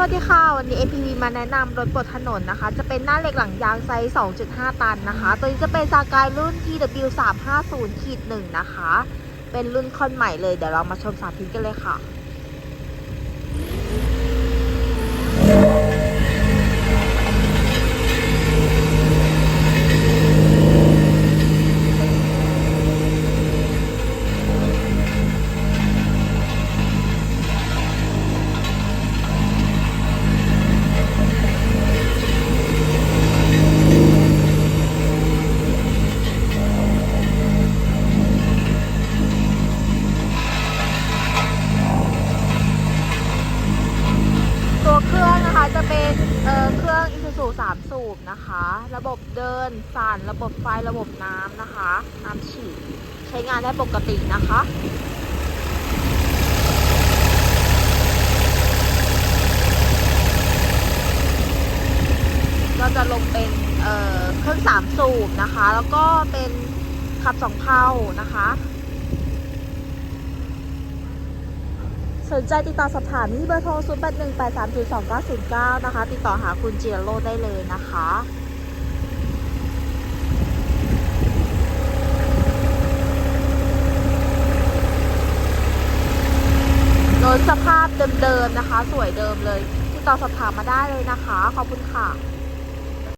สวัสดีค่ะ วันนี้ APV มาแนะนำรถบดถนนนะคะ จะเป็นหน้าเหล็กหลังยางไซส์ 2.5 ตันนะคะ ตัวนี้จะเป็นสากายรุ่น TW350 ขีดหนึ่งนะคะ เป็นรุ่นคอนใหม่เลย เดี๋ยวเรามาชมสาธิตกันเลยค่ะ จะเป็นเเครื่อง Isuzu 3สูบนะคะ ระบบเดินสั่นระบบไฟระบบน้ำนะคะน้ำฉีดใช้งานได้ปกตินะคะก็จะลงเป็นเเครื่อง3สูบนะคะ แล้วก็เป็นขับสองเพานะคะ สนใจติดต่อสอบถามที่เบอร์โทร 0 8 1 8 3 0 2 9 0 9 นะคะ ติดต่อหาคุณจิรโรได้เลยนะคะรถสภาพเดิมๆนะคะ สวยเดิมเลย ติดต่อสอบถามมาได้เลยนะคะ ขอบคุณค่ะ